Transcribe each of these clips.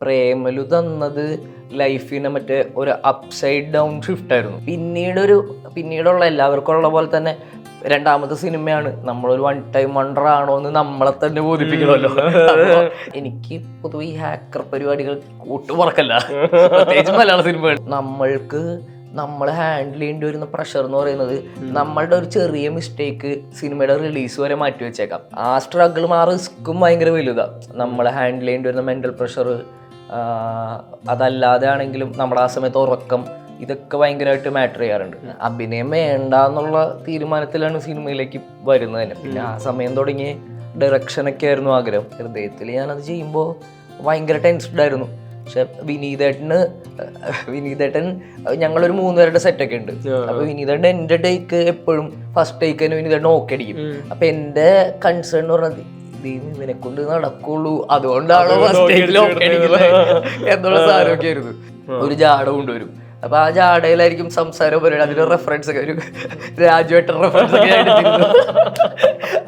പ്രേമലു തന്നത് ലൈഫിനെ മറ്റേ ഒരു അപ്സൈഡ് ഡൗൺ ഷിഫ്റ്റ് ആയിരുന്നു. പിന്നീടൊരു പിന്നീടുള്ള എല്ലാവർക്കും ഉള്ള പോലെ തന്നെ രണ്ടാമത്തെ സിനിമയാണ് നമ്മളൊരു വൺ ടൈം വണ്ടർ ആണോ എന്ന് നമ്മളെ തന്നെ ബോധിപ്പിക്കണമല്ലോ. എനിക്ക് പൊതുവെ ഈ ഹാക്കർ പരിപാടികൾ കൂട്ടുപറക്കല്ല പ്രത്യേകിച്ച് മലയാള സിനിമകൾ. നമ്മൾക്ക് നമ്മൾ ഹാൻഡിൽ ചെയ്യേണ്ടി വരുന്ന പ്രഷർ എന്ന് പറയുന്നത് നമ്മളുടെ ഒരു ചെറിയ മിസ്റ്റേക്ക് സിനിമയുടെ റിലീസ് വരെ മാറ്റി വെച്ചേക്കാം. ആ സ്ട്രഗിളും ആ റിസ്ക്കും ഭയങ്കര വലുതാണ് നമ്മൾ ഹാൻഡിൽ ചെയ്യേണ്ടി വരുന്ന മെന്റൽ പ്രഷർ അതല്ലാതെ ആണെങ്കിലും നമ്മുടെ ആ സമയത്ത് ഉറക്കം ഇതൊക്കെ ഭയങ്കരമായിട്ട് മാറ്റർ ചെയ്യാറുണ്ട്. അഭിനയം വേണ്ട എന്നുള്ള തീരുമാനത്തിലാണ് സിനിമയിലേക്ക് വരുന്നത് തന്നെ. പിന്നെ ആ സമയം തുടങ്ങി ഡയറക്ഷനൊക്കെ ആയിരുന്നു ആഗ്രഹം. ഹൃദയത്തിൽ ഞാനത് ചെയ്യുമ്പോൾ ഭയങ്കര ടെൻസ്ഡ് ആയിരുന്നു പക്ഷെ വിനീതേട്ടന് വിനീതേട്ടൻ ഞങ്ങളൊരു മൂന്ന് പേരുടെ സെറ്റൊക്കെ ഉണ്ട്. അപ്പൊ വിനീതേട്ടൻ എന്റെ ടേക്ക് എപ്പോഴും ഫസ്റ്റ് ടേക്ക് തന്നെ വിനീതേട്ടൻ ഓക്കെ അടിക്കും. അപ്പൊ എന്റെ കൺസേൺ എന്ന് പറഞ്ഞത് ദൈവം ഇവനെ കൊണ്ട് നടക്കുള്ളൂ. അതുകൊണ്ടാണോ എന്നുള്ള സാധനമൊക്കെ ആയിരുന്നു ഒരു ജാട കൊണ്ടുവരും. അപ്പൊ ആ ജാടയിലായിരിക്കും സംസാരം പറയുന്നത് അതിന്റെ റെഫറൻസ് ഒക്കെ ഒരു രാജുവേട്ടൻ റെഫറൻസ് ഒക്കെ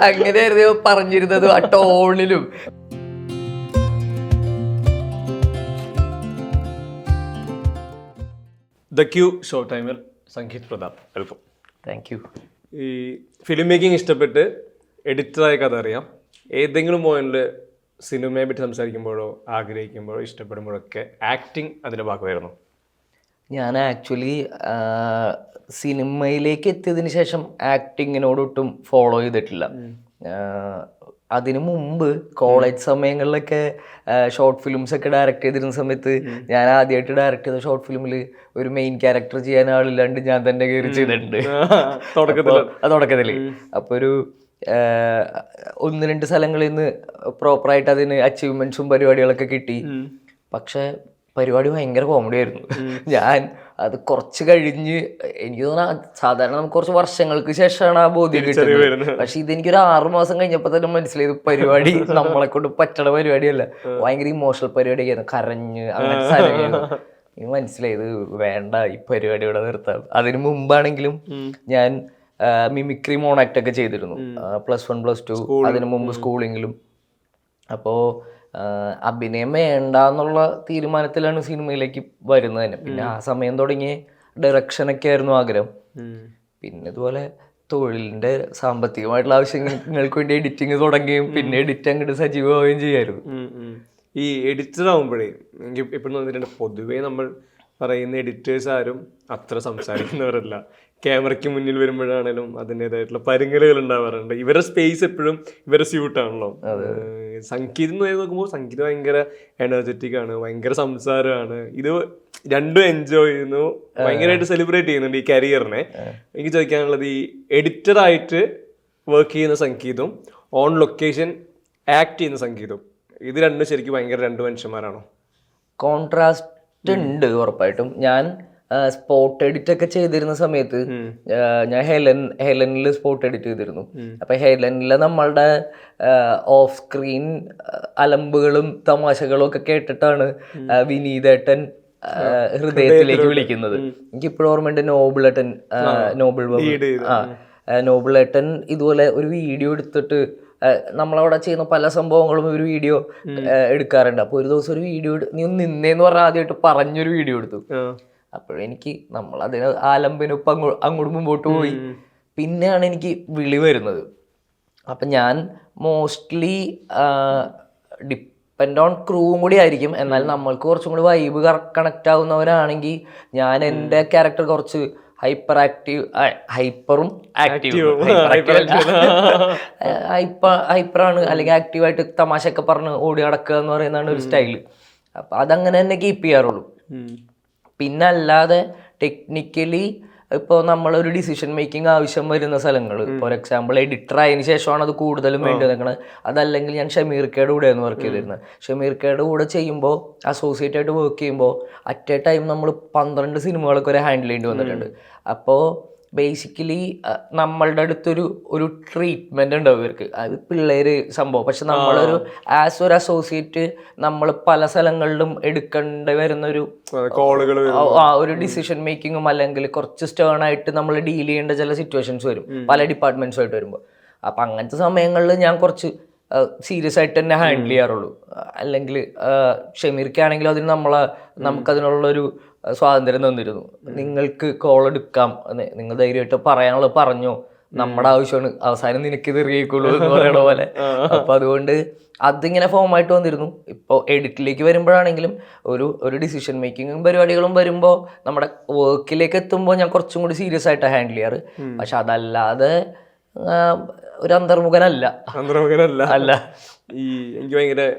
അങ്ങനെയായിരുന്നു പറഞ്ഞിരുന്നത് ആ ടോണിലും ദ ക്യൂ ഷോ ടൈമിൽ Sangeeth Prathap welcome thank you ഈ ഫിലിം മേക്കിംഗ് ഇഷ്ടപ്പെട്ട് എഡിറ്ററായ കഥ അറിയാം. ഏതെങ്കിലും പോയിന്റിൽ സിനിമയെ പറ്റി സംസാരിക്കുമ്പോഴോ ആഗ്രഹിക്കുമ്പോഴോ ഇഷ്ടപ്പെടുമ്പോഴൊക്കെ ആക്ടിങ് അതിന്റെ ഭാഗമായിരുന്നു. ഞാൻ ആക്ച്വലി സിനിമയിലേക്ക് എത്തിയതിന് ശേഷം ആക്ടിങ്ങിനോട് ഒട്ടും ഫോളോ ചെയ്തിട്ടില്ല. അതിനു മുമ്പ് കോളേജ് സമയങ്ങളിലൊക്കെ ഷോർട്ട് ഫിലിംസ് ഒക്കെ ഡയറക്റ്റ് ചെയ്തിരുന്ന സമയത്ത് ഞാൻ ആദ്യമായിട്ട് ഡയറക്റ്റ് ചെയ്ത ഷോർട്ട് ഫിലിമിൽ ഒരു മെയിൻ ക്യാരക്ടർ ചെയ്യാൻ ആളില്ലാണ്ട് ഞാൻ തന്നെ കയറി ചെയ്തിട്ടുണ്ട്. തുടക്കത്തിൽ അപ്പൊ- ആ ഒരു ഒന്ന് രണ്ട് സ്ഥലങ്ങളിൽ നിന്ന് പ്രോപ്പറായിട്ട് അതിന് അച്ചീവ്മെന്റ്സും പരിപാടികളൊക്കെ കിട്ടി. പക്ഷെ പരിപാടി ഭയങ്കര കോമഡി ആയിരുന്നു. ഞാൻ അത് കുറച്ച് കഴിഞ്ഞ് എനിക്ക് തോന്നുന്നു സാധാരണ നമുക്ക് കുറച്ച് വർഷങ്ങൾക്ക് ശേഷമാണ് ആ ബോധ്യം കിട്ടുന്നത്. പക്ഷെ ഇതെനിക്കൊരു ആറു മാസം കഴിഞ്ഞപ്പോ തന്നെ മനസ്സിലായത് പരിപാടി നമ്മളെ കൊണ്ട് പറ്റണ പരിപാടിയല്ല. ഭയങ്കര ഇമോഷണൽ പരിപാടിയായിരുന്നു. കരഞ്ഞ് അങ്ങനത്തെ സ്ഥലമായിരുന്നു എനിക്ക് മനസ്സിലായത് വേണ്ട ഈ പരിപാടി ഇവിടെ നിർത്താം അതിന് മുമ്പാണെങ്കിലും ഞാൻ മിമിക്രി മോണാക്ട് ഒക്കെ ചെയ്തിരുന്നു. പ്ലസ് വൺ പ്ലസ് ടു അതിന് മുമ്പ് സ്കൂളിങ്ങിലും അപ്പോൾ അഭിനയം വേണ്ട എന്നുള്ള തീരുമാനത്തിലാണ് സിനിമയിലേക്ക് വരുന്നത് തന്നെ. പിന്നെ ആ സമയം തുടങ്ങി ഡയറക്ഷനൊക്കെ ആയിരുന്നു ആഗ്രഹം. പിന്നെ ഇതുപോലെ തൊഴിലിന്റെ സാമ്പത്തികമായിട്ടുള്ള ആവശ്യങ്ങൾക്ക് വേണ്ടി എഡിറ്റിംഗ് തുടങ്ങുകയും പിന്നെ എഡിറ്റ് അങ്ങോട്ട് സജീവമാവുകയും ചെയ്യായിരുന്നു. ഈ എഡിറ്റർ ആവുമ്പോഴേ എനിക്ക് ഇപ്പോഴും തോന്നിയിട്ടുണ്ട് പൊതുവേ നമ്മൾ പറയുന്ന എഡിറ്റേഴ്സ് ആരും അത്ര സംസാരിക്കുന്നവരല്ല. ക്യാമറയ്ക്ക് മുന്നിൽ വരുമ്പോഴാണേലും അതിന്റെതായിട്ടുള്ള പരുങ്ങലുകൾ ഉണ്ടാവാറുണ്ട്. ഇവരുടെ സ്പേസ് എപ്പോഴും ഇവരുടെ സ്യൂട്ടാണല്ലോ സംഗീതം എന്ന് നോക്കുമ്പോൾ സംഗീതം ഭയങ്കര എനർജറ്റിക് ആണ് ഭയങ്കര സംസാരമാണ്. ഇത് രണ്ടും എൻജോയ് ചെയ്യുന്നു. ഭയങ്കരമായിട്ട് സെലിബ്രേറ്റ് ചെയ്യുന്നുണ്ട് ഈ കരിയറിനെ എനിക്ക് ചോദിക്കാനുള്ളത് ഈ എഡിറ്റർ ആയിട്ട് വർക്ക് ചെയ്യുന്ന സംഗീതവും ഓൺ ലൊക്കേഷൻ ആക്ട് ചെയ്യുന്ന സംഗീതവും. ഇത് രണ്ടും ശരിക്കും ഭയങ്കര രണ്ട് മനുഷ്യന്മാരാണോ? കോൺട്രാസ്റ്റ് ഉണ്ട് ഉറപ്പായിട്ടും. ഞാൻ സ്പോട്ട് എഡിറ്റ് ഒക്കെ ചെയ്തിരുന്ന സമയത്ത് ഞാൻ ഹെലൻ ഹെലനിൽ സ്പോട്ട് എഡിറ്റ് ചെയ്തിരുന്നു. അപ്പൊ ഹെലനിലെ നമ്മളുടെ ഓഫ് സ്ക്രീൻ അലമ്പുകളും തമാശകളും ഒക്കെ കേട്ടിട്ടാണ് വിനീതേട്ടൻ ഹൃദയത്തിലേക്ക് വിളിക്കുന്നത്. എനിക്ക് ഇപ്പോഴും ഓർമ്മയുണ്ട് നോബിളേട്ടൻ നോബിൾ. ആ നോബിളേട്ടൻ ഇതുപോലെ ഒരു വീഡിയോ എടുത്തിട്ട് നമ്മളവിടെ ചെയ്യുന്ന പല സംഭവങ്ങളും ഒരു വീഡിയോ എടുക്കാറുണ്ട്. അപ്പോൾ ഒരു ദിവസം ഒരു വീഡിയോ നീ ഒന്ന് നിന്നേന്ന് പറഞ്ഞാൽ ആദ്യമായിട്ട് പറഞ്ഞൊരു വീഡിയോ എടുത്തു. അപ്പോഴെനിക്ക് നമ്മൾ അതിന് ആലമ്പിനൊപ്പം അങ്ങോ അങ്ങോട്ട് മുമ്പോട്ട് പോയി. പിന്നെയാണ് എനിക്ക് വിളി വരുന്നത്. അപ്പം ഞാൻ മോസ്റ്റ്ലി ഡിപ്പെൻഡ് ഓൺ ക്രൂവും കൂടി ആയിരിക്കും. എന്നാൽ നമ്മൾക്ക് കുറച്ചും കൂടി വൈബ് കണക്ട് ആവുന്നവരാണെങ്കിൽ ഞാൻ എന്റെ ക്യാരക്ടർ കുറച്ച് ഹൈപ്പർ ആക്റ്റീവ് ഹൈപ്പറും ആക്റ്റീവ്. ഹൈപ്പർ ഹൈപ്പറാണ് അല്ലെങ്കിൽ ആക്റ്റീവായിട്ട് തമാശയൊക്കെ പറഞ്ഞ് ഓടി നടക്കുക എന്ന് പറയുന്നതാണ് ഒരു സ്റ്റൈൽ. അപ്പം അതങ്ങനെ തന്നെ കീപ്പ് ചെയ്യാറുള്ളൂ. പിന്നെ അല്ലാതെ ടെക്നിക്കലി ഇപ്പോൾ നമ്മളൊരു ഡിസിഷൻ മേക്കിംഗ് ആവശ്യം വരുന്ന സ്ഥലങ്ങൾ ഫോർ എക്സാമ്പിൾ എഡിറ്റർ ആയതിനു ശേഷമാണ് അത് കൂടുതലും വേണ്ടി നിൽക്കുന്നത് അതല്ലെങ്കിൽ ഞാൻ ഷമീർക്കയുടെ കൂടെയാണ് വർക്ക് ചെയ്തിരുന്നത് ഷമീർക്കയുടെ കൂടെ ചെയ്യുമ്പോൾ അസോസിയേറ്റ് ആയിട്ട് വർക്ക് ചെയ്യുമ്പോൾ അറ്റ് എ ടൈം നമ്മൾ പന്ത്രണ്ട് സിനിമകളൊക്കെ ഒരു ഹാൻഡിൽ ചെയ്യേണ്ടി വന്നിട്ടുണ്ട്. അപ്പോൾ ബേസിക്കലി നമ്മളുടെ അടുത്തൊരു ഒരു ട്രീറ്റ്മെന്റ് ഉണ്ടാവും ഇവർക്ക് അത് പിള്ളേര് സംഭവം. പക്ഷെ നമ്മളൊരു ആസ് ഒരു അസോസിയേറ്റ് നമ്മൾ പല സ്ഥലങ്ങളിലും എടുക്കേണ്ടി വരുന്ന ഒരു കോളുകൾ ആ, ഒരു ഡിസിഷൻ മേക്കിങ്ങും അല്ലെങ്കിൽ കുറച്ച് സ്റ്റേൺ ആയിട്ട് നമ്മൾ ഡീൽ ചെയ്യേണ്ട ചില സിറ്റുവേഷൻസ് വരും. പല ഡിപ്പാർട്ട്മെന്റ്സുമായിട്ട് വരുമ്പോൾ അപ്പം അങ്ങനത്തെ സമയങ്ങളിൽ ഞാൻ കുറച്ച് സീരിയസ് ആയിട്ട് തന്നെ ഹാൻഡിൽ ചെയ്യാറുള്ളൂ. അല്ലെങ്കിൽ ഷമീർക്കാണെങ്കിലും അതിന് നമ്മളെ നമുക്കതിനുള്ളൊരു സ്വാതന്ത്ര്യം തന്നിരുന്നു. നിങ്ങൾക്ക് കോൾ എടുക്കാം. എന്ന് നിങ്ങൾ ധൈര്യമായിട്ട് പറയാനുള്ളത് പറഞ്ഞു. നമ്മുടെ ആവശ്യമാണ്. അവസാനം നിനക്ക് ഇത് ഇറങ്ങിക്കുള്ളൂ എന്ന് പറയണ പോലെ. അപ്പൊ അതുകൊണ്ട് അതിങ്ങനെ ഫോമായിട്ട് വന്നിരുന്നു. ഇപ്പോൾ എഡിറ്റിലേക്ക് വരുമ്പോഴാണെങ്കിലും ഒരു ഒരു ഡിസിഷൻ മേക്കിങ്ങും പരിപാടികളും വരുമ്പോൾ നമ്മുടെ വർക്കിലേക്ക് എത്തുമ്പോൾ ഞാൻ കുറച്ചും കൂടി സീരിയസ് ആയിട്ട് ഹാൻഡിൽ ചെയ്യാറ്. പക്ഷെ അതല്ലാതെ ഒരു അന്തർമുഖനല്ല. അന്തർമുഖനല്ല. അല്ല. ഈ എനിക്ക് ഭയങ്കര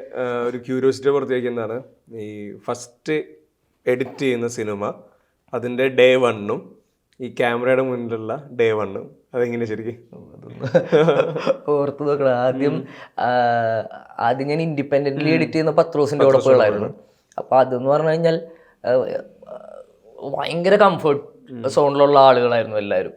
ഒരു ക്യൂരിയോസിറ്റി പുറത്തേക്ക് എന്താണ്? ഈ ഫസ്റ്റ് എഡിറ്റ് ചെയ്യുന്ന സിനിമ അതിന്റെ ഡേ വണ്ണും ഈ ക്യാമറയുടെ മുന്നിലുള്ള ഡേ വണ്ണും അതെങ്ങനെ ശരിക്കും? ഓർത്ത് നോക്കണം. ആദ്യം ആദ്യം ഞാൻ ഇൻഡിപെൻഡന്റ്ലി എഡിറ്റ് ചെയ്യുന്ന പത്ത് പത്രോസിന്റെ ഉടപ്പുകളായിരുന്നു അപ്പോൾ അതെന്ന് പറഞ്ഞു കഴിഞ്ഞാൽ ഭയങ്കര കംഫർട്ട് സോണിലുള്ള ആളുകളായിരുന്നു എല്ലാവരും.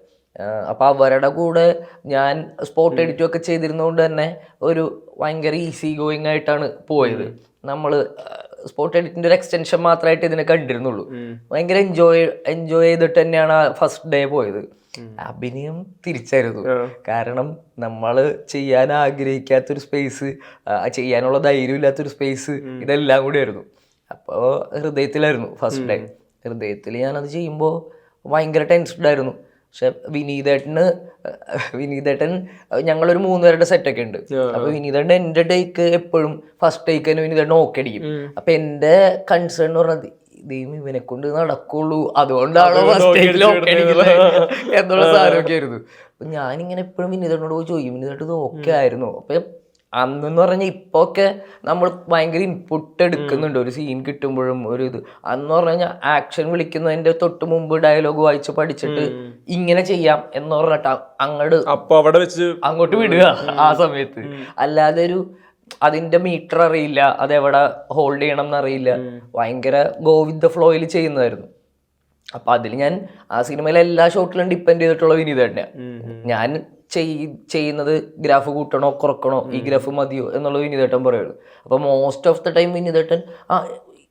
അപ്പോൾ അപ്പൊ അവരുടെ കൂടെ ഞാൻ സ്പോട്ട് എഡിറ്റും ഒക്കെ ചെയ്തിരുന്നതുകൊണ്ട് തന്നെ ഒരു ഭയങ്കര ഈസി ഗോയിങ് ആയിട്ടാണ് പോയത്. നമ്മൾ സ്പോട്ട് എഡിറ്റിന്റെ ഒരു എക്സ്റ്റൻഷൻ മാത്രമായിട്ട് ഇതിനെ കണ്ടിരുന്നുള്ളൂ. ഭയങ്കര എൻജോയ് എൻജോയ് ചെയ്തിട്ട് തന്നെയാണ് ഫസ്റ്റ് ഡേ പോയത്. അഭിനയം തിരിച്ചായിരുന്നു. കാരണം നമ്മൾ ചെയ്യാൻ ആഗ്രഹിക്കാത്തൊരു സ്പേസ് ചെയ്യാനുള്ള ധൈര്യം ഇല്ലാത്തൊരു സ്പേസ് ഇതെല്ലാം കൂടി ആയിരുന്നു അപ്പോൾ ഹൃദയത്തിലായിരുന്നു ഫസ്റ്റ് ഡേ ഹൃദയത്തിൽ ഞാനത് ചെയ്യുമ്പോൾ ഭയങ്കര ടെൻസ്ഡ് ആയിരുന്നു പക്ഷെ വിനീതേട്ടന് വിനീതേട്ടൻ ഞങ്ങളൊരു മൂന്ന് പേരുടെ സെറ്റൊക്കെ ഉണ്ട്. അപ്പൊ വിനീതേട്ടൻ എന്റെ ടേക്ക് എപ്പോഴും ഫസ്റ്റ് ടേക്ക് തന്നെ വിനീതേട്ടൻ ഓക്കെ അടിക്കും അപ്പൊ എന്റെ കൺസേൺ എന്ന് പറഞ്ഞത് ദൈവം ഇവനെ കൊണ്ട് നടക്കുള്ളൂ. അതുകൊണ്ടാണോ ഫസ്റ്റ് ടേക്കിൽ ഓക്കെ അടിക്കുന്നത് എന്നുള്ള സാധനമൊക്കെ ആയിരുന്നു. അപ്പൊ ഞാനിങ്ങനെ എപ്പോഴും വിനീതേട്ടനോട് പോയി ചോദിക്കും വിനീതേട്ടൻ ഇത് ഓക്കെ ആയിരുന്നു? അപ്പൊ അന്നെന്ന് പറഞ്ഞാൽ ഇപ്പൊ ഒക്കെ നമ്മൾ ഭയങ്കര ഇൻപുട്ട് എടുക്കുന്നുണ്ട്. ഒരു സീൻ കിട്ടുമ്പോഴും ഒരു ഇത്. അന്ന് പറഞ്ഞു കഴിഞ്ഞാൽ ആക്ഷൻ വിളിക്കുന്നതിന്റെ തൊട്ട് മുമ്പ് ഡയലോഗ് വായിച്ച് പഠിച്ചിട്ട് ഇങ്ങനെ ചെയ്യാം എന്ന് പറഞ്ഞിട്ട് അങ്ങോട്ട് അപ്പൊ അവിടെ വെച്ച് അങ്ങോട്ട് വിടുക ആ സമയത്ത്. അല്ലാതെ ഒരു അതിന്റെ മീറ്റർ അറിയില്ല. അതെവിടെ ഹോൾഡ് ചെയ്യണം എന്നറിയില്ല. ഭയങ്കര ഗോ വിത്ത് ദ ഫ്ലോയിൽ ചെയ്യുന്നതായിരുന്നു. അപ്പൊ അതിൽ ഞാൻ ആ സിനിമയിലെ എല്ലാ ഷോട്ടിലും ഡിപ്പെൻഡ് ചെയ്തിട്ടുള്ള വിനീത് തന്നെയാണ് ഞാൻ ചെയ്യുന്നത് ഗ്രാഫ് കൂട്ടണോ കുറക്കണോ ഈ ഗ്രാഫ് മതിയോ എന്നുള്ളത് വിനിതേട്ടൻ പറയുള്ളൂ. അപ്പോൾ മോസ്റ്റ് ഓഫ് ദ ടൈം വിനിതേട്ടൻ ആ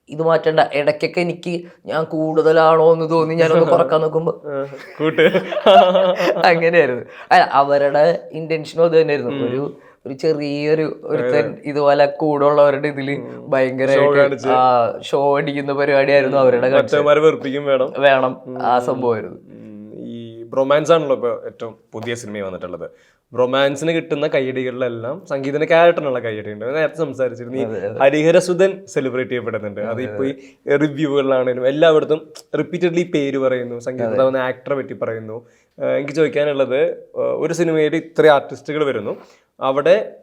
ഇത് മാറ്റണ്ട. ഇടയ്ക്കൊക്കെ എനിക്ക് ഞാൻ കൂടുതലാണോ എന്ന് തോന്നി ഞാനൊന്ന് കുറയ്ക്കാൻ നോക്കുമ്പോൾ കൂട്ട്. അങ്ങനെയായിരുന്നു. അല്ല അവരുടെ ഇന്റൻഷനും അത് തന്നെയായിരുന്നു. ഒരു ഒരു ചെറിയൊരു ഒരുത്തൻ ഇതുപോലെ കൂടുള്ളവരുടെ ഇതിൽ ഭയങ്കര ഷോ അടിക്കുന്ന പരിപാടിയായിരുന്നു അവരുടെ വേണം. വേണം. ആ സംഭവമായിരുന്നു. ബ്രൊമാൻസ് ആണല്ലോ ഇപ്പോൾ ഏറ്റവും പുതിയ സിനിമ വന്നിട്ടുള്ളത്. ബ്രൊമാൻസിന് കിട്ടുന്ന കൈയടികളിലെല്ലാം സംഗീതത്തിന് ക്യാരക്ടറിനുള്ള കൈയടിയുണ്ട് ഉണ്ട് നേരത്തെ സംസാരിച്ചിരുന്നു. ഈ ഹരിഹരസുധൻ സെലിബ്രേറ്റ് ചെയ്യപ്പെടുന്നുണ്ട്. അതിപ്പോ ഈ റിവ്യൂകളിലാണേലും എല്ലായിടത്തും റിപ്പീറ്റഡ്ലി പേര് പറയുന്നു. സംഗീതത്തിൽ വന്ന ആക്ടറെ പറ്റി പറയുന്നു. എനിക്ക് ചോദിക്കാനുള്ളത് ഒരു സിനിമയിൽ ഇത്രയും ആർട്ടിസ്റ്റുകൾ വരുന്നു. അവിടെ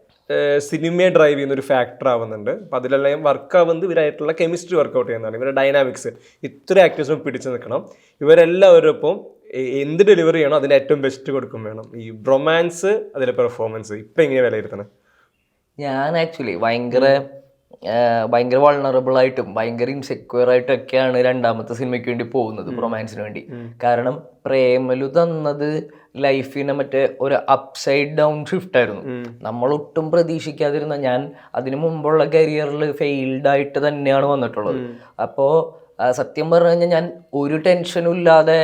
സിനിമയെ ഡ്രൈവ് ചെയ്യുന്ന ഒരു ഫാക്ടർ ആവുന്നുണ്ട്. അപ്പം അതിലെല്ലാം വർക്ക് ആവുന്നത് ഇവരായിട്ടുള്ള കെമിസ്ട്രി വർക്കൗട്ട് ചെയ്യുന്നതാണ്. ഇവരുടെ ഡൈനാമിക്സ് ഇത്ര ആക്ടേഴ്സും പിടിച്ചു നിൽക്കണം. ഇവരെല്ലാവരും ഒപ്പം എ- എന്ത് ഡെലിവറി ചെയ്യണോ അതിന് ഏറ്റവും ബെസ്റ്റ് കൊടുക്കും വേണം. ഈ ബ്രൊമാൻസ് അതിലെ പെർഫോമൻസ് ഇപ്പം എങ്ങനെ വിലയിരുത്തണം? ഞാൻ ആക്ച്വലി ഭയങ്കര ഭയങ്കര വൾണറബിൾ ആയിട്ടും ഭയങ്കര ഇൻസെക്യൂർ ആയിട്ടും ഒക്കെയാണ് രണ്ടാമത്തെ സിനിമയ്ക്ക് വേണ്ടി പോകുന്നത് റൊമാൻസിന് വേണ്ടി. കാരണം പ്രേമലു തന്നത് ലൈഫിനെ മറ്റേ ഒരു അപ്സൈഡ് ഡൗൺ ഷിഫ്റ്റ് ആയിരുന്നു. നമ്മൾ ഒട്ടും പ്രതീക്ഷിക്കാതിരുന്ന ഞാൻ അതിനു മുമ്പുള്ള കരിയറിൽ ഫെയിൽഡ് ആയിട്ട് തന്നെയാണ് വന്നിട്ടുള്ളത്. അപ്പോൾ സത്യം പറഞ്ഞു കഴിഞ്ഞാൽ ഞാൻ ഒരു ടെൻഷനും ഇല്ലാതെ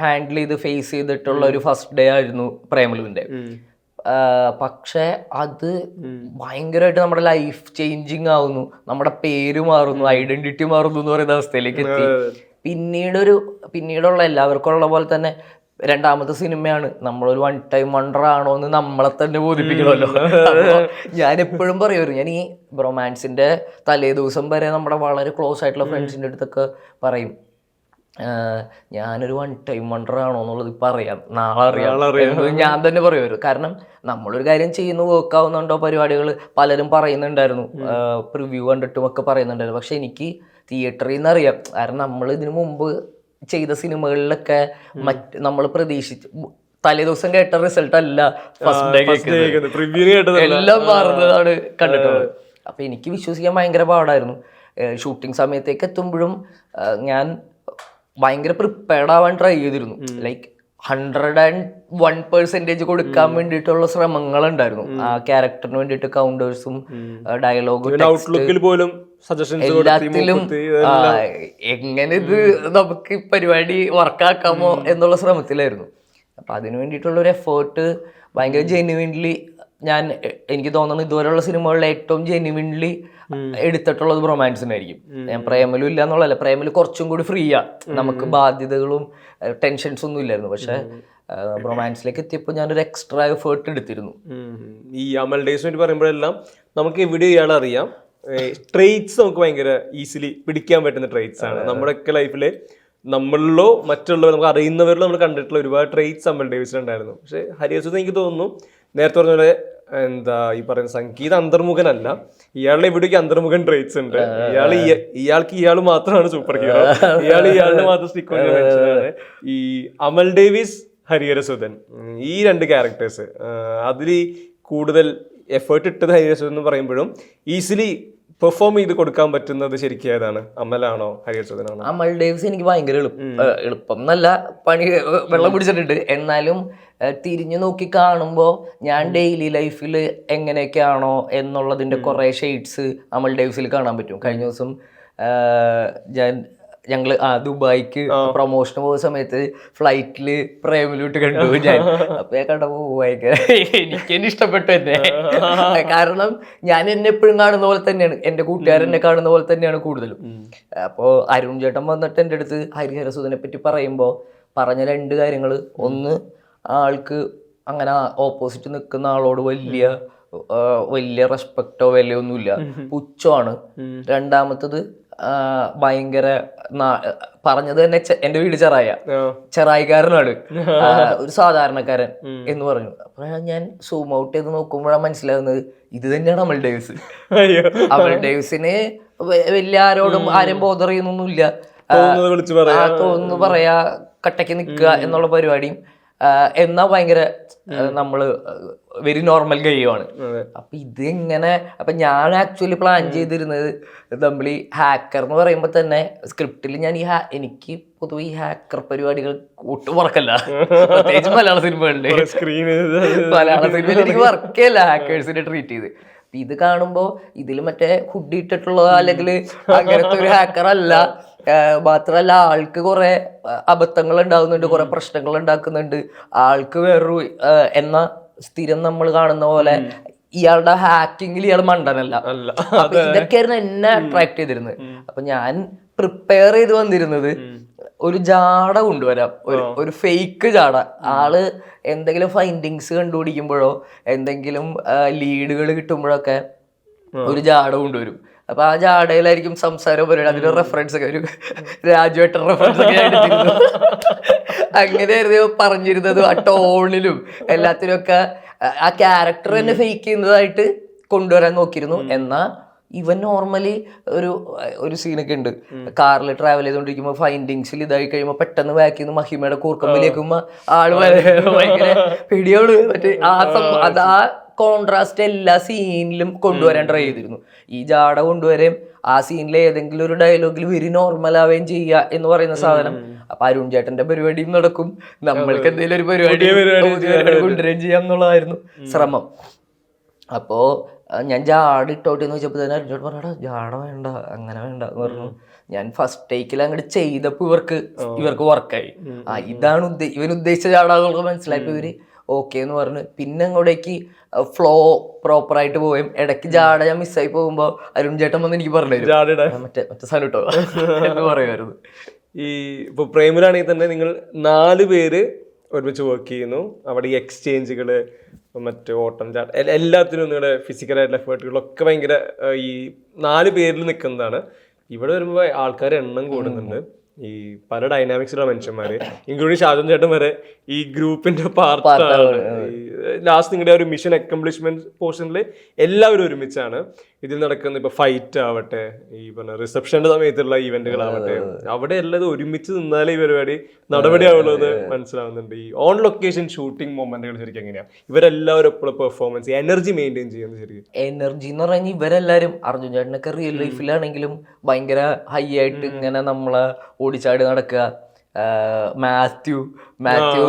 ഹാൻഡിൽ ചെയ്ത് ഫേസ് ചെയ്തിട്ടുള്ള ഒരു ഫസ്റ്റ് ഡേ ആയിരുന്നു പ്രേമലുവിന്റെ. ആഹ് പക്ഷെ അത് ഭയങ്കരമായിട്ട് നമ്മുടെ ലൈഫ് ചേഞ്ചിങ് ആവുന്നു. നമ്മുടെ പേര് മാറുന്നു ഐഡന്റിറ്റി മാറുന്നു എന്ന് പറയുന്ന അവസ്ഥയിലേക്ക് എത്തി. പിന്നീടൊരു പിന്നീടുള്ള എല്ലാവർക്കും ഉള്ള പോലെ തന്നെ രണ്ടാമത്തെ സിനിമയാണ്. നമ്മളൊരു വൺ ടൈം വണ്ടർ ആണോ എന്ന് നമ്മളെ തന്നെ ബോധിപ്പിക്കണമല്ലോ. ഞാൻ എപ്പോഴും പറയുമായിരുന്നു ഞാൻ ഈ റൊമാൻസിന്റെ തലേ ദിവസം വരെ നമ്മുടെ വളരെ ക്ലോസ് ആയിട്ടുള്ള ഫ്രണ്ട്സിന്റെ അടുത്തൊക്കെ പറയും ഞാനൊരു വൺ ടൈം വണ്ടർ ആണോ എന്നുള്ളത് ഇപ്പൊ അറിയാം. നാളെ അറിയാം. ഞാൻ തന്നെ പറയുമായിരുന്നു കാരണം നമ്മളൊരു കാര്യം ചെയ്യുന്നു വർക്ക് ആവുന്നുണ്ടോ പരിപാടികൾ പലരും പറയുന്നുണ്ടായിരുന്നു. പ്രിവ്യൂ കണ്ടിട്ടും ഒക്കെ പറയുന്നുണ്ടായിരുന്നു. പക്ഷെ എനിക്ക് തിയേറ്ററിൽ നിന്ന് അറിയാം. കാരണം നമ്മൾ ഇതിനു മുമ്പ് ചെയ്ത സിനിമകളിലൊക്കെ മറ്റ് നമ്മൾ പ്രതീക്ഷിച്ച് തലേ ദിവസം കേട്ട റിസൾട്ട് അല്ല ഫസ്റ്റ് ഡേ കേൾക്കുന്നത്. എല്ലാം മാറുന്നതാണ് കണ്ടിട്ടുള്ളത്. അപ്പൊ എനിക്ക് വിശ്വസിക്കാൻ ഭയങ്കര പാടായിരുന്നു. ഷൂട്ടിംഗ് സമയത്തേക്ക് എത്തുമ്പോഴും ഞാൻ ഭയങ്കര പ്രിപ്പയർഡ് ആവാൻ ട്രൈ ചെയ്തിരുന്നു. Like hundred and one percentage കൊടുക്കാൻ വേണ്ടിയിട്ടുള്ള ശ്രമങ്ങളുണ്ടായിരുന്നു. ആ ക്യാരക്ടറിന് വേണ്ടിയിട്ട് കൗണ്ടേഴ്സും ഡയലോഗും ഔട്ട്ലുക്കിൽ പോലും എല്ലാത്തിലും എങ്ങനെ ഇത് നമുക്ക് ഈ പരിപാടി വർക്കാക്കാമോ എന്നുള്ള ശ്രമത്തിലായിരുന്നു. അപ്പൊ അതിനു വേണ്ടിയിട്ടുള്ള ഒരു എഫേർട്ട് ഭയങ്കര ജെന്യുവിൻലി ഞാൻ എനിക്ക് തോന്നുന്നു ഇതുവരെയുള്ള സിനിമകളിൽ ഏറ്റവും ജെന്യുവിൻലി എടുത്തിട്ടുള്ളത് ബ്രൊമാൻസിനായിരിക്കും ഞാൻ പ്രേമലും ഇല്ല എന്നുള്ളതല്ല പ്രേമൽ കുറച്ചും കൂടി ഫ്രീയാ നമുക്ക് ബാധ്യതകളും ടെൻഷൻസ് ഒന്നും ഇല്ലായിരുന്നു. പക്ഷെ റൊമാൻസിലേക്ക് എത്തിയപ്പോൾ ഞാനൊരു എക്സ്ട്രാ എഫേർട്ട് എടുത്തിരുന്നു. ഈ അമൽ ഡേസ് വേണ്ടി പറയുമ്പോഴെല്ലാം നമുക്ക് എവിടെ ഇയാൾ അറിയാം. ട്രേറ്റ്സ് നമുക്ക് ഭയങ്കര ഈസിലി പിടിക്കാൻ പറ്റുന്ന ട്രേറ്റ്സ് ആണ്. നമ്മുടെയൊക്കെ ലൈഫിൽ നമ്മളിലോ മറ്റുള്ളവർ നമുക്ക് അറിയുന്നവരിലോ നമ്മൾ കണ്ടിട്ടുള്ള ഒരുപാട് ട്രേറ്റ്സ് അമൽ ഡേവിസിലുണ്ടായിരുന്നു പക്ഷെ ഹരിയസുദ്ധ എനിക്ക് തോന്നുന്നു നേരത്തെ പറഞ്ഞ പോലെ എന്താ ഈ പറയുന്ന സംഗീത അന്തർമുഖനല്ല. ഇയാളുടെ ഇവിടേക്ക് അന്തർമുഖൻ ട്രേറ്റ്സ് ഉണ്ട്. ഇയാൾ ഇയാൾക്ക് ഇയാൾ മാത്രമാണ് സൂപ്പർ ഹീറോ ഇയാൾ ഇയാളുടെ മാത്രം സ്റ്റിക്ക് ഈ അമൽ ഡേവിസ് ഹരിഹരസുധൻ. ഈ രണ്ട് ക്യാരക്ടേഴ്സ് അതിൽ കൂടുതൽ എഫേർട്ട് ഇട്ടത് ഹരിഹരസുധൻ എന്ന് പറയുമ്പോഴും ഈസിലി പെർഫോം ചെയ്ത് കൊടുക്കാൻ പറ്റുന്നത് ശരിക്കും ഏതാണ്? അമലാണോ? ഹരിഹരസുധനാണോ അമൽ ഡേവിസ് എനിക്ക് ഭയങ്കര എളുപ്പം. എന്നല്ല പണി വെള്ളം പിടിച്ചിട്ടുണ്ട് എന്നാലും തിരിഞ്ഞു നോക്കി കാണുമ്പോൾ ഞാൻ ഡെയിലി ലൈഫിൽ എങ്ങനെയൊക്കെയാണോ എന്നുള്ളതിന്റെ കുറേ ഷെയ്ഡ്സ് അമൽ ഡേവിസിൽ കാണാൻ പറ്റും. കഴിഞ്ഞ ദിവസം ഞാൻ ഞങ്ങൾ ആ ദുബായിക്ക് പ്രൊമോഷന് പോകുന്ന സമയത്ത് ഫ്ലൈറ്റിൽ പ്രേമിലോട്ട് കണ്ടു ഞാൻ അപ്പൊ ഞാൻ കണ്ടപ്പോ ഭയങ്കര എനിക്ക് തന്നെ ഇഷ്ടപ്പെട്ടു എന്നെ. കാരണം ഞാൻ എന്നെ എപ്പോഴും കാണുന്ന പോലെ തന്നെയാണ്. എന്റെ കൂട്ടുകാരെന്നെ കാണുന്ന പോലെ തന്നെയാണ് കൂടുതലും. അപ്പോ അരുൺ ചേട്ടൻ വന്നിട്ട് എന്റെ അടുത്ത് ഹരിഹരസുധനെ പറ്റി പറയുമ്പോൾ പറഞ്ഞ രണ്ട് കാര്യങ്ങൾ ഒന്ന് ആൾക്ക് അങ്ങനെ ഓപ്പോസിറ്റ് നിൽക്കുന്ന ആളോട് വലിയ വലിയ റെസ്പെക്റ്റോ വിലയോ ഒന്നുമില്ല പുച്ഛമാണ്. രണ്ടാമത്തത് ഭയങ്കര പറഞ്ഞത് തന്നെ എന്റെ വീട് ചെറായ. ചെറായിക്കാരനാണ്. ഒരു സാധാരണക്കാരൻ എന്ന് പറഞ്ഞു. അപ്പൊ ഞാൻ സൂം ഔട്ട് ചെയ്ത് നോക്കുമ്പോഴാണ് മനസ്സിലാകുന്നത് ഇത് തന്നെയാണ് അമൽ ഡേവിസ്. അമൽ ഡേവിസിന് വലിയ ആരോടും ആരും പറയാ. തോന്നുന്നു പറയാ കട്ടയ്ക്ക് നിൽക്കുക എന്നുള്ള പരിപാടിയും എന്നാ ഭയങ്കര നമ്മൾ വെരി നോർമൽ കഴിയുവാണ്. അപ്പൊ ഇത് എങ്ങനെ അപ്പൊ ഞാൻ ആക്ച്വലി പ്ലാൻ ചെയ്തിരുന്നത് നമ്മൾ ഈ ഹാക്കർ എന്ന് പറയുമ്പോൾ തന്നെ സ്ക്രിപ്റ്റിൽ ഞാൻ ഈ ഹാ- എനിക്ക് പൊതുവെ ഈ ഹാക്കർ പരിപാടികൾ ഒട്ടും വർക്കല്ല പ്രത്യേകിച്ച് മലയാള സിനിമകളിൽ. സ്ക്രീന് മലയാള സിനിമയിൽ എനിക്ക് വർക്കല്ല ഹാക്കേഴ്സിനെ ട്രീറ്റ് ചെയ്ത്. ഇത് കാണുമ്പോ ഇതിൽ മറ്റേ ഹുഡ് ഇട്ടിട്ടുള്ളതോ അല്ലെങ്കിൽ അങ്ങനത്തെ ഒരു ഹാക്കർ അല്ല. ആഹ് മാത്രല്ല ആൾക്ക് കുറെ അബദ്ധങ്ങൾ ഉണ്ടാകുന്നുണ്ട് കുറെ പ്രശ്നങ്ങൾ ഉണ്ടാക്കുന്നുണ്ട് ആൾക്ക് വേറൊരു എന്ന സ്ഥിരം നമ്മൾ കാണുന്ന പോലെ ഇയാളുടെ ഹാക്കിങ്ങിൽ ഇയാൾ മണ്ടനല്ല. ഇതൊക്കെയായിരുന്നു എന്നെ അട്രാക്ട് ചെയ്തിരുന്നത്. അപ്പൊ ഞാൻ പ്രിപ്പയർ ചെയ്ത് വന്നിരുന്നത് ഒരു ജാട കൊണ്ടുവരാം. ഒരു ഒരു ഫേക്ക് ജാട. ആൾ എന്തെങ്കിലും ഫൈൻഡിങ്സ് കണ്ടുപിടിക്കുമ്പോഴോ എന്തെങ്കിലും ലീഡുകൾ കിട്ടുമ്പോഴൊക്കെ ഒരു ജാട കൊണ്ടുവരും. അപ്പൊ ആ ജാടയിലായിരിക്കും സംസാരം പരിപാടി അതിന് റെഫറൻസ് ഒക്കെ ഒരു രാജുവേട്ടൻ റെഫറൻസ് ഒക്കെ അങ്ങനെയായിരുന്നു പറഞ്ഞിരുന്നത്. ആ ടോണിലും എല്ലാത്തിനും ഒക്കെ ആ ക്യാരക്ടർ തന്നെ ഫേക്ക് ചെയ്യുന്നതായിട്ട് കൊണ്ടുവരാൻ നോക്കിയിരുന്നു. എന്നാ ഇവൻ നോർമലി ഒരു ഒരു സീനൊക്കെ ഉണ്ട്. കാറിൽ ട്രാവൽ ചെയ്തോണ്ടിരിക്കുമ്പോ ഫൈൻഡിങ്സിൽ ഇതായി കഴിയുമ്പോ പെട്ടെന്ന് ബാക്കിൽ നിന്ന് മഹിമയുടെ കൂർക്കമ്പിലേക്കുമ്പോ ആൾ ഭയ- ഭയങ്കര പിടിയോൾ. മറ്റേ ആ അതാ അത് ആ കോൺട്രാസ്റ്റ് എല്ലാ സീനിലും കൊണ്ടുവരാൻ ട്രൈ ചെയ്തിരുന്നു. ഈ ജാട കൊണ്ടുവരെയും ആ സീനിലെ ഏതെങ്കിലും ഒരു ഡയലോഗിൽ വെരി നോർമൽ ആവുകയും ചെയ്യുക എന്ന് പറയുന്ന സാധനം. അപ്പൊ അരുൺ ചേട്ടന്റെ പരിപാടിയും നടക്കും. നമ്മൾക്ക് എന്തെങ്കിലും ഒരു പരിപാടി കൊണ്ടുവരികയും ചെയ്യാം എന്നുള്ളതായിരുന്നു ശ്രമം. അപ്പോ ഞാൻ ജാട ഇട്ടോട്ടെ എന്ന് വെച്ചപ്പോ തന്നെ അരുൺ ചേട്ടൻ പറഞ്ഞാ ജാട വേണ്ട അങ്ങനെ വേണ്ട എന്ന് പറഞ്ഞു. ഞാൻ ഫസ്റ്റ് ടേക്കിൽ അങ്ങോട്ട് ചെയ്തപ്പോൾ ഇവർക്ക് ഇവർക്ക് വർക്കായി ആ ഇതാണ് ഇവൻ ഉദ്ദേശിച്ച ജാടകളൊക്കെ മനസ്സിലായപ്പോ ഇവർ ഓക്കെ എന്ന് പറഞ്ഞ് പിന്നെ അങ്ങോട്ടേക്ക് ഫ്ലോ പ്രോപ്പർ ആയിട്ട് പോയും ഇടയ്ക്ക് ജാട ഞാൻ മിസ്സായി പോകുമ്പോ അരുൺ ചേട്ടൻ വന്ന് എനിക്ക് പറഞ്ഞു മറ്റേ മറ്റേ സാധനം ഇട്ടോ? എന്ന് പറയുമായിരുന്നു. ഈ ഇപ്പൊ പ്രേമിലാണെങ്കിൽ തന്നെ നിങ്ങൾ നാല് പേര് ഒരുമിച്ച് വർക്ക് ചെയ്യുന്നു. അവിടെ ഈ എക്സ്ചേഞ്ചുകൾ മറ്റു ഓട്ടം ചാട്ടം എല്ലാത്തിനും നിങ്ങളുടെ ഫിസിക്കലായിട്ടുള്ള എഫേർട്ടുകളൊക്കെ ഭയങ്കര ഈ നാല് പേരിൽ നിൽക്കുന്നതാണ്. ഇവിടെ വരുമ്പോൾ ആൾക്കാർ എണ്ണം കൂടുന്നുണ്ട്. ഈ പല ഡൈനാമിക്സിലുള്ള മനുഷ്യന്മാര് ഇൻക്ലൂഡിങ് ഷാജൻ ചേട്ടൻ വരെ ഈ ഗ്രൂപ്പിന്റെ പാർട്ടാണ്. ലാസ്റ്റ് നിങ്ങളുടെ ഒരു മിഷൻ അക്കംപ്ലിഷ്മെന്റ് പോർഷനിൽ എല്ലാവരും ഒരുമിച്ചാണ്. ഇതിൽ നടക്കുന്ന ഇപ്പൊ ഫൈറ്റ് ആവട്ടെ ഈ പറഞ്ഞ റിസപ്ഷന്റെ സമയത്തുള്ള ഇവന്റുകളാവട്ടെ അവിടെ എല്ലാം ഒരുമിച്ച് നിന്നാലേ ഈ പരിപാടി നടപടിയാവുള്ളത് മനസ്സിലാവുന്നുണ്ട്. ഈ ഓൺ ലൊക്കേഷൻ ഷൂട്ടിംഗ് മൊമെന്റുകൾ ശരിക്കും എങ്ങനെയാണ് ഇവരെല്ലാവരും എപ്പോഴും പെർഫോമൻസ് എനർജി മെയിന്റെയിൻ ചെയ്യുന്നത് ശരിക്കും. എനർജി എന്ന് പറഞ്ഞാൽ ഇവരെല്ലാവരും അർജുൻ ചേട്ടനൊക്കെ റിയൽ ലൈഫിലാണെങ്കിലും ഭയങ്കര ഹൈ ആയിട്ട് ഇങ്ങനെ നമ്മളെ ഓടിച്ചാടി നടക്കുക. മാത്യു. മാത്യു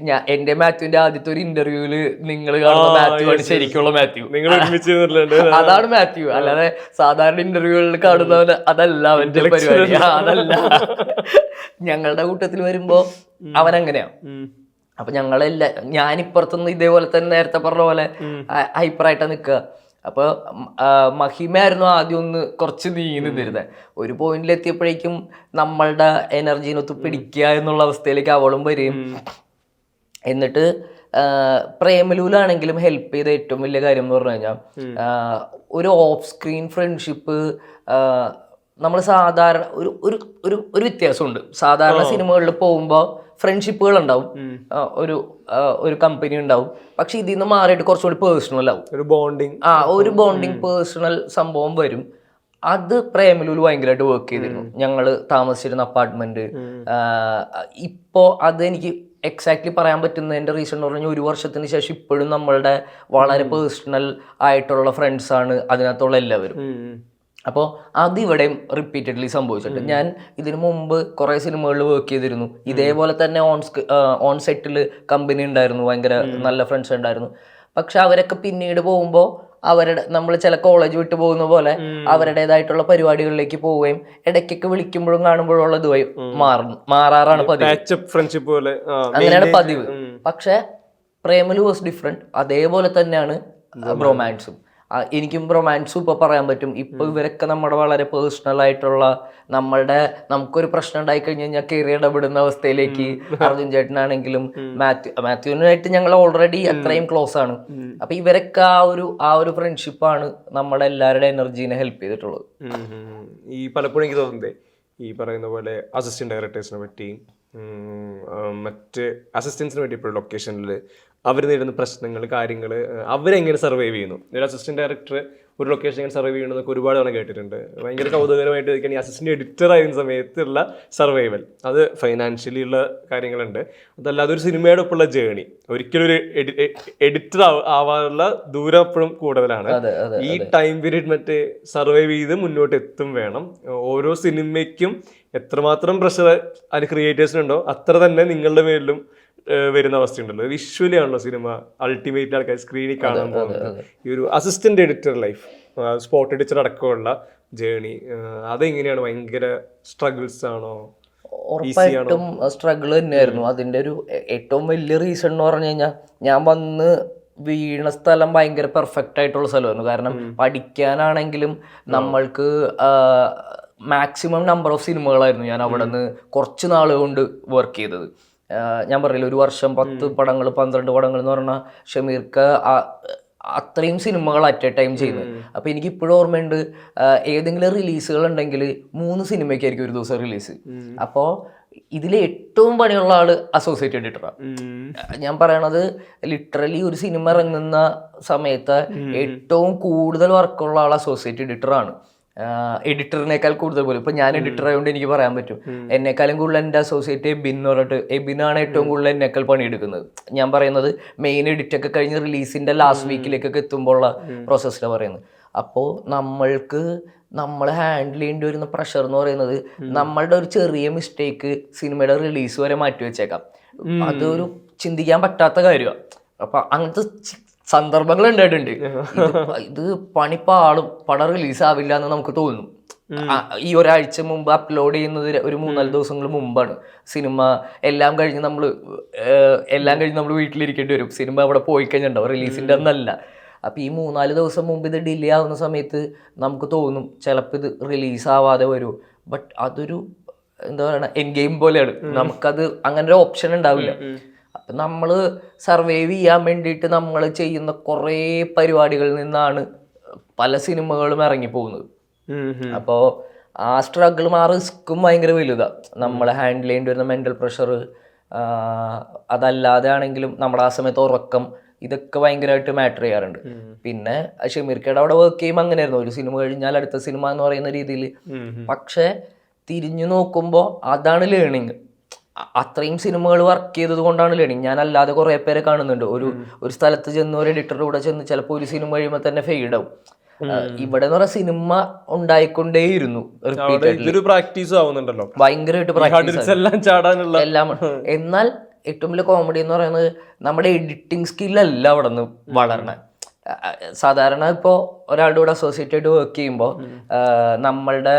ഞാൻ എന്റെ മാത്യുവിന്റെ ആദ്യത്തെ ഒരു ഇന്റർവ്യൂൽ നിങ്ങൾ കാണുന്ന മാത്യു ആണ് ശരിക്കുള്ള മാത്യു. നിങ്ങൾ അതാണ് മാത്യു. അല്ലാതെ സാധാരണ ഇന്റർവ്യൂകളിൽ കാണുന്നവന് അതല്ല അവന്റെ പരിപാടി. അതല്ല. ഞങ്ങളുടെ കൂട്ടത്തിൽ വരുമ്പോ അവൻ അങ്ങനെയാ. അപ്പൊ ഞാൻ ഞാനിപ്പുറത്തുനിന്ന് ഇതേപോലെ തന്നെ നേരത്തെ പറഞ്ഞ പോലെ ഹൈപ്പറായിട്ടാ നിൽക്കുക അപ്പൊ ഉം, മഹിമയായിരുന്നു ആദ്യം ഒന്ന് കുറച്ച് നീങ്ങി നിന്നിരുന്നത് ഒരു പോയിന്റിൽ എത്തിയപ്പോഴേക്കും നമ്മളുടെ എനർജീനൊത്ത് പിടിക്കുക എന്നുള്ള അവസ്ഥയിലേക്ക് അവളും വരും എന്നിട്ട് പ്രേമലൂലാണെങ്കിലും ഹെൽപ്പ് ചെയ്ത ഏറ്റവും വലിയ കാര്യം എന്ന് പറഞ്ഞു കഴിഞ്ഞാൽ ഒരു ഓഫ് സ്ക്രീൻ ഫ്രണ്ട്ഷിപ്പ് നമ്മൾ സാധാരണ ഒരു ഒരു ഒരു ഒരു വ്യത്യാസമുണ്ട്. സാധാരണ സിനിമകളിൽ പോകുമ്പോൾ ഫ്രണ്ട്ഷിപ്പുകൾ ഉണ്ടാവും ഒരു ഒരു കമ്പനി ഉണ്ടാവും. പക്ഷെ ഇതിൽ നിന്ന് മാറിയിട്ട് കുറച്ചുകൂടി പേഴ്സണൽ ആവും. ഒരു ബോണ്ടിങ് ആ ഒരു ബോണ്ടിങ് പേഴ്സണൽ സംഭവം വരും. അത് പ്രേമലൂർ ഭയങ്കരമായിട്ട് വർക്ക് ചെയ്തിരുന്നു. ഞങ്ങൾ താമസിച്ചിരുന്ന അപ്പാർട്ട്മെന്റ് ഇപ്പോ അത് എനിക്ക് എക്സാക്ട്ലി പറയാൻ പറ്റുന്നതിന്റെ റീസൺ എന്ന് പറഞ്ഞാൽ ഒരു വർഷത്തിന് ശേഷം ഇപ്പോഴും നമ്മളുടെ വളരെ പേഴ്സണൽ ആയിട്ടുള്ള ഫ്രണ്ട്സ് ആണ് അതിനകത്തുള്ള എല്ലാവരും. അപ്പോൾ അതിവിടെയും റിപ്പീറ്റഡ്ലി സംഭവിച്ചിട്ടുണ്ട് ഞാൻ ഇതിനു മുമ്പ് കുറേ സിനിമകളിൽ വർക്ക് ചെയ്തിരുന്നു. ഇതേപോലെ തന്നെ ഓൺ ഓൺ സെറ്റിൽ കമ്പനി ഉണ്ടായിരുന്നു ഭയങ്കര നല്ല ഫ്രണ്ട്സ് ഉണ്ടായിരുന്നു. പക്ഷെ അവരൊക്കെ പിന്നീട് പോകുമ്പോൾ അവരുടെ നമ്മൾ ചില കോളേജ് വിട്ട് പോകുന്ന പോലെ അവരുടേതായിട്ടുള്ള പരിപാടികളിലേക്ക് പോവുകയും ഇടയ്ക്കൊക്കെ വിളിക്കുമ്പോഴും കാണുമ്പോഴും ഉള്ള ഇതുമായി മാറുന്നു മാറാറാണ് പതിവ്. ഫ്രണ്ട്ഷിപ്പ് പോലെ അങ്ങനെയാണ് പതിവ്. പക്ഷെ പ്രേമലു വാസ് ഡിഫറെന്റ് അതേപോലെ തന്നെയാണ് റൊമാൻസും എനിക്കും റൊമാൻസും ഇപ്പോൾ പറയാൻ പറ്റും. ഇപ്പൊ ഇവരൊക്കെ നമ്മുടെ വളരെ പേഴ്സണൽ ആയിട്ടുള്ള നമ്മളുടെ നമുക്കൊരു പ്രശ്നം ഉണ്ടായി കഴിഞ്ഞ് കഴിഞ്ഞാൽ കയറി ഇടപെടുന്ന അവസ്ഥയിലേക്ക് അർജുൻ ചേട്ടനാണെങ്കിലും മാത്യു മാത്യുവിനായിട്ട് ഞങ്ങൾ ഓൾറെഡി അത്രയും ക്ലോസ് ആണ്. അപ്പൊ ഇവരൊക്കെ ആ ഒരു ആ ഒരു ഫ്രണ്ട്ഷിപ്പാണ് നമ്മുടെ എല്ലാവരുടെ എനർജീനെ ഹെൽപ്പ് ചെയ്തിട്ടുള്ളത്. ഈ പലപ്പോഴും എനിക്ക് തോന്നുന്നത് ഈ പറയുന്ന പോലെ അസിസ്റ്റന്റ് ഡയറക്ടേഴ്സിനെ പറ്റി മറ്റ് അസിസ്റ്റൻസിന് വേണ്ടി ഇപ്പോൾ ലൊക്കേഷനിൽ അവർ നേരിടുന്ന പ്രശ്നങ്ങൾ കാര്യങ്ങൾ അവരെങ്ങനെ സർവൈവ് ചെയ്യുന്നു? ഒരു അസിസ്റ്റന്റ് ഡയറക്ടർ ഒരു ലൊക്കേഷൻ എങ്ങനെ സർവൈവ് ചെയ്യണമെന്നൊക്കെ ഒരുപാട് തവണ കേട്ടിട്ടുണ്ട്. ഭയങ്കര കൗതുകകരമായിട്ട് ഇരിക്കുകയാണ് ഈ അസിസ്റ്റന്റ് എഡിറ്റർ ആയിരുന്ന സമയത്തുള്ള സർവൈവൽ അത് ഫൈനാൻഷ്യലി ഉള്ള കാര്യങ്ങളുണ്ട്. അതല്ലാതെ ഒരു സിനിമയുടെ ഒപ്പമുള്ള ജേണി ഒരിക്കലും ഒരു എഡിറ്റർ ആവാനുള്ള ദൂരം എപ്പോഴും കൂടുതലാണ്. ഈ ടൈം പീരീഡ് മറ്റേ സർവൈവ് ചെയ്ത് മുന്നോട്ട് എത്തും വേണം. ഓരോ സിനിമയ്ക്കും എത്രമാത്രം പ്രഷർ അതിന് ക്രിയേറ്റേഴ്സിനുണ്ടോ അത്ര തന്നെ നിങ്ങളുടെ മേലിലും വരുന്ന അവസ്ഥയുണ്ടല്ലോ. വിഷ്വലി ആണല്ലോ സിനിമ അൾട്ടിമേറ്റ് ആൾക്കാർ സ്ക്രീനിൽ കാണാൻ പോകുന്നത്. ഈ ഒരു assistant editor life spot editor അടക്കമുള്ള ജേണി അതെങ്ങനെയാണ്? ഭയങ്കര സ്ട്രഗിൾസ് ആണോ? ഉറപ്പായിട്ടും സ്ട്രഗിൾ തന്നെയായിരുന്നു. അതിന്റെ ഒരു ഏറ്റവും വലിയ റീസൺ എന്ന് പറഞ്ഞു കഴിഞ്ഞാൽ ഞാൻ വന്ന് വീണ സ്ഥലം ഭയങ്കര പെർഫെക്റ്റ് ആയിട്ടുള്ള സ്ഥലമായിരുന്നു. കാരണം പഠിക്കാനാണെങ്കിലും നമ്മൾക്ക് മാക്സിമം നമ്പർ ഓഫ് സിനിമകളായിരുന്നു ഞാൻ അവിടെ നിന്ന് കുറച്ച് നാൾ കൊണ്ട് വർക്ക് ചെയ്തത്. ഞാൻ പറയില്ല ഒരു വർഷം പത്ത് പടങ്ങൾ പന്ത്രണ്ട് പടങ്ങൾ എന്ന് പറഞ്ഞാൽ ഷമീർക്ക് അത്രയും സിനിമകൾ അറ്റ് എ ടൈം ചെയ്യുന്നത് അപ്പോൾ എനിക്ക് ഇപ്പോഴും ഓർമ്മയുണ്ട് ഏതെങ്കിലും റിലീസുകൾ ഉണ്ടെങ്കിൽ മൂന്ന് സിനിമയ്ക്കായിരിക്കും ഒരു ദിവസം റിലീസ് അപ്പോൾ ഇതിൽ ഏറ്റവും പണിയുള്ള ആൾ അസോസിയേറ്റഡ് എഡിറ്ററാണ് ഞാൻ പറയണത് ലിറ്ററലി ഒരു സിനിമ ഇറങ്ങുന്ന സമയത്ത് ഏറ്റവും കൂടുതൽ വർക്കുള്ള ആൾ അസോസിയേറ്റഡ് എഡിറ്ററാണ് എഡിറ്ററിനേക്കാൾ കൂടുതൽ പോലും. ഇപ്പൊ ഞാൻ എഡിറ്റർ ആയതുകൊണ്ട് എനിക്ക് പറയാൻ പറ്റും. എന്നെക്കാളും കൂടുതൽ എന്റെ അസോസിയേറ്റ് എബിൻ എന്ന് പറഞ്ഞിട്ട് എബിനാണ് ഏറ്റവും കൂടുതൽ എന്നെക്കാൾ പണിയെടുക്കുന്നത്. ഞാൻ പറയുന്നത് മെയിൻ എഡിറ്റ് ഒക്കെ കഴിഞ്ഞ് റിലീസിന്റെ ലാസ്റ്റ് വീക്കിലേക്കൊക്കെ എത്തുമ്പോൾ ഉള്ള പ്രോസസ്സിലാണ് പറയുന്നത്. അപ്പോൾ നമ്മൾക്ക് നമ്മൾ ഹാൻഡിൽ ചെയ്യേണ്ടി വരുന്ന പ്രഷർ എന്ന് പറയുന്നത് നമ്മളുടെ ഒരു ചെറിയ മിസ്റ്റേക്ക് സിനിമയുടെ റിലീസ് വരെ മാറ്റി വെച്ചേക്കാം. അതൊരു ചിന്തിക്കാൻ പറ്റാത്ത കാര്യമാണ് അപ്പൊ അങ്ങനത്തെ സന്ദർഭങ്ങൾ ഉണ്ടായിട്ടുണ്ട്. ഇത് പണിപ്പാളും പടം റിലീസ് ആവില്ല എന്ന് നമുക്ക് തോന്നും. ഈ ഒരാഴ്ച മുമ്പ് അപ്ലോഡ് ചെയ്യുന്നത് ഒരു മൂന്നാൽ ദിവസങ്ങൾ മുമ്പാണ്. സിനിമ എല്ലാം കഴിഞ്ഞ് നമ്മൾ എല്ലാം കഴിഞ്ഞ് നമ്മൾ വീട്ടിലിരിക്കേണ്ടി വരും. സിനിമ അവിടെ പോയി കഴിഞ്ഞിട്ടുണ്ടാവും. റിലീസിന്റെ അന്നല്ല. അപ്പൊ ഈ മൂന്നാൽ ദിവസം മുമ്പ് ഇത് ഡിലേ ആവുന്ന സമയത്ത് നമുക്ക് തോന്നും ചിലപ്പോൾ ഇത് റിലീസ് ആവാതെ വരും. ബട്ട് അതൊരു എന്താ പറയണ എൻ ഗെയിം പോലെയാണ് നമുക്കത് അങ്ങനെ ഒരു ഓപ്ഷൻ ഉണ്ടാവില്ല. അപ്പൊ നമ്മൾ സർവൈവ് ചെയ്യാൻ വേണ്ടിയിട്ട് നമ്മൾ ചെയ്യുന്ന കുറേ പരിപാടികളിൽ നിന്നാണ് പല സിനിമകളും ഇറങ്ങി പോകുന്നത് അപ്പോൾ ആ സ്ട്രഗിളും ആ റിസ്ക്കും ഭയങ്കര വലുതാണ് നമ്മൾ ഹാൻഡിൽ ചെയ്യേണ്ടി വരുന്ന മെന്റൽ പ്രഷർ അതല്ലാതെ ആണെങ്കിലും നമ്മുടെ ആ സമയത്ത് ഉറക്കം ഇതൊക്കെ ഭയങ്കരമായിട്ട് മാറ്റർ ചെയ്യാറുണ്ട്. പിന്നെ ഷമീർക്കയുടെ അവിടെ വർക്ക് ചെയ്യുമ്പോൾ അങ്ങനെയായിരുന്നു. ഒരു സിനിമ കഴിഞ്ഞാൽ അടുത്ത സിനിമ എന്ന് പറയുന്ന രീതിയിൽ പക്ഷേ തിരിഞ്ഞു നോക്കുമ്പോൾ അതാണ് ലേണിങ് അത്രയും സിനിമകൾ വർക്ക് ചെയ്തത് കൊണ്ടാണ് ലേണിങ് ഞാൻ അല്ലാതെ കുറെ പേരെ കാണുന്നുണ്ട്. ഒരു ഒരു സ്ഥലത്ത് ചെന്ന് ഒരു എഡിറ്ററുടെ കൂടെ ചെന്ന് ചിലപ്പോൾ ഒരു സിനിമ കഴിയുമ്പോൾ തന്നെ ഫെയ്ഡ് ആവും. ഇവിടെ എന്ന് പറഞ്ഞ സിനിമ ഉണ്ടായിക്കൊണ്ടേയിരുന്നു പ്രാക്ടീസ് ആവുന്നുണ്ടല്ലോ. ഭയങ്കരമായിട്ട് എല്ലാം ചാടാനുള്ള എല്ലാം എന്നാൽ ഏറ്റവും വലിയ കോമഡി എന്ന് പറയുന്നത് നമ്മുടെ എഡിറ്റിംഗ് സ്കില്ലല്ല അവിടെ നിന്ന് വളരണ സാധാരണ ഇപ്പോൾ ഒരാളുടെ കൂടെ അസോസിയേറ്റ് ആയിട്ട് വർക്ക് ചെയ്യുമ്പോൾ നമ്മളുടെ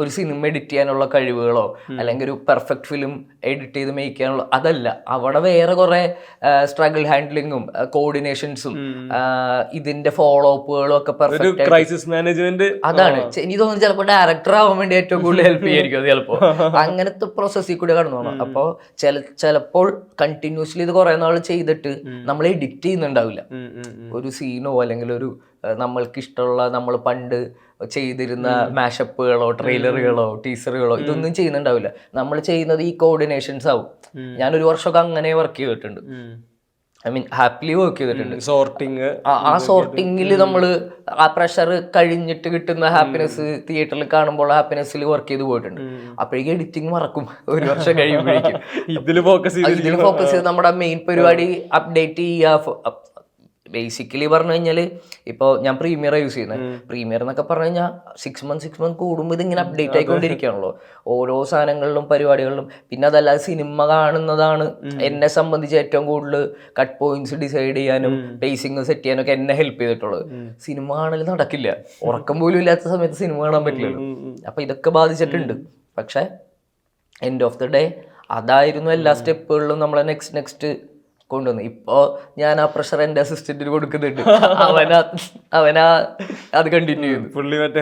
ഒരു സിനിമ എഡിറ്റ് ചെയ്യാനുള്ള കഴിവുകളോ അല്ലെങ്കിൽ ഒരു പെർഫെക്റ്റ് ഫിലിം എഡിറ്റ് ചെയ്ത് മേക്ക് ചെയ്യാനുള്ള അതല്ല. അവിടെ വേറെ കുറെ സ്ട്രഗിൾ ഹാൻഡ്ലിങ്ങും കോർഡിനേഷൻസും ഇതിന്റെ ഫോളോ അപ്പുകളും ഒക്കെ പെർഫെക്റ്റ് ക്രൈസിസ് മാനേജ്മെന്റ് അതാണ്. എനിക്ക് തോന്നുന്നു ചിലപ്പോൾ ഡയറക്ടർ ആവാൻ വേണ്ടി ഏറ്റവും കൂടുതൽ ഹെൽപ്പ് ചെയ്യായിരിക്കും ചിലപ്പോൾ അങ്ങനത്തെ പ്രോസസ്സിൽ കൂടി കടന്നു പോകണം അപ്പോൾ ചില ചിലപ്പോൾ കണ്ടിന്യൂസ്ലി ഇത് കുറെ നാൾ ചെയ്തിട്ട് നമ്മൾ എഡിറ്റ് ചെയ്യുന്നുണ്ടാവില്ല. ഒരു സീനോ അല്ലെങ്കിൽ ഒരു ഏഹ്, നമ്മൾക്ക് ഇഷ്ടമുള്ള നമ്മൾ പണ്ട് ചെയ്തിരുന്ന മാഷപ്പുകളോ ട്രെയിലറുകളോ ടീസറുകളോ ഇതൊന്നും ചെയ്യുന്നുണ്ടാവില്ല. നമ്മൾ ചെയ്യുന്നത് ഈ കോർഡിനേഷൻസ് ആവും. ഞാനൊരു വർഷമൊക്കെ അങ്ങനെ വർക്ക് ചെയ്തിട്ടുണ്ട്. ഐ മീൻ ഹാപ്പിലി വർക്ക് ചെയ്തിട്ടുണ്ട്. സോർട്ടിങ് ആ- സോർട്ടിങ്ങിൽ നമ്മൾ ആ പ്രഷർ കഴിഞ്ഞിട്ട് കിട്ടുന്ന ഹാപ്പിനെസ് തിയേറ്ററിൽ കാണുമ്പോൾ ഹാപ്പിനെസ്സിൽ വർക്ക് ചെയ്ത് പോയിട്ടുണ്ട്. അപ്പോഴേക്കും എഡിറ്റിംഗ് മറക്കും. ഒരു വർഷം കഴിയുമ്പോഴേക്കും. ഇതിൽ ഫോക്കസ് ചെയ്ത് ഇതിൽ ഫോക്കസ് ചെയ്ത് നമ്മുടെ മെയിൻ പരിപാടി അപ്ഡേറ്റ് ചെയ്യുക ബേസിക്കലി പറഞ്ഞു കഴിഞ്ഞാൽ ഇപ്പോൾ ഞാൻ പ്രീമിയർ യൂസ് ചെയ്യുന്നത് പ്രീമിയർ എന്നൊക്കെ പറഞ്ഞു കഴിഞ്ഞാൽ സിക്സ് മന്ത് സിക്സ് മന്ത് കൂടുമ്പോൾ ഇതിങ്ങനെ അപ്ഡേറ്റ് ആയിക്കൊണ്ടിരിക്കുകയാണല്ലോ ഓരോ സാധനങ്ങളിലും പരിപാടികളിലും. പിന്നെ അതല്ലാതെ സിനിമ കാണുന്നതാണ് എന്നെ സംബന്ധിച്ച് ഏറ്റവും കൂടുതൽ കട്ട് പോയിന്റ്സ് ഡിസൈഡ് ചെയ്യാനും പേസിങ് സെറ്റ് ചെയ്യാനും ഒക്കെ എന്നെ ഹെൽപ്പ് ചെയ്തിട്ടുള്ളത്. സിനിമ കാണൽ നടക്കില്ല. ഉറക്കം പോലും ഇല്ലാത്ത സമയത്ത് സിനിമ കാണാൻ പറ്റില്ല അപ്പൊ ഇതൊക്കെ ബാധിച്ചിട്ടുണ്ട്. പക്ഷേ എൻഡ് ഓഫ് ദി ഡേ അതായിരുന്നു എല്ലാ സ്റ്റെപ്പുകളിലും നമ്മളെ നെക്സ്റ്റ് നെക്സ്റ്റ് കൊണ്ടുവന്നു. ഇപ്പോ ഞാൻ ആ പ്രഷർ എന്റെ അസിസ്റ്റന്റിന് കൊടുക്കുന്നുണ്ട്. അവനാ അവനാ അത് കണ്ടിന്യൂ ചെയ്യുന്നു. പുള്ളി മറ്റേ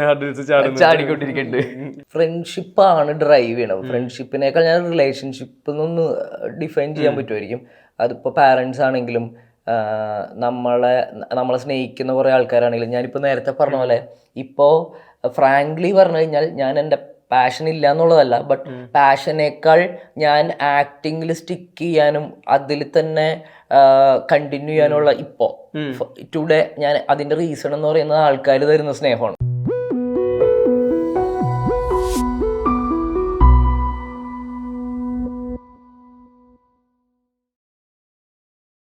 ചാടിക്കൊണ്ടിരിക്കുന്നുണ്ട്. ഫ്രണ്ട്ഷിപ്പാണ് ഡ്രൈവ് ചെയ്യണത്. ഫ്രണ്ട്ഷിപ്പിനേക്കാൾ ഞാൻ റിലേഷൻഷിപ്പ് എന്നൊന്ന് ഡിഫൈൻ ചെയ്യാൻ പറ്റുമായിരിക്കും. അതിപ്പോൾ പാരൻസ് ആണെങ്കിലും നമ്മളെ നമ്മളെ സ്നേഹിക്കുന്ന കുറേ ആൾക്കാരാണെങ്കിലും ഞാനിപ്പോൾ നേരത്തെ പറഞ്ഞ പോലെ ഇപ്പോൾ ഫ്രാങ്ക്ലി പറഞ്ഞു കഴിഞ്ഞാൽ ഞാൻ എന്റെ പാഷൻ ഇല്ല എന്നുള്ളതല്ല ബട്ട് പാഷനേക്കാൾ ഞാൻ ആക്ടിങ്ങിൽ സ്റ്റിക്ക് ചെയ്യാനും അതിൽ തന്നെ കണ്ടിന്യൂ ചെയ്യാനുള്ള ഇപ്പോ. ടുഡേ ഞാൻ അതിന്റെ റീസൺ എന്ന് പറയുന്നത് ആൾക്കാർ തരുന്ന സ്നേഹമാണ്.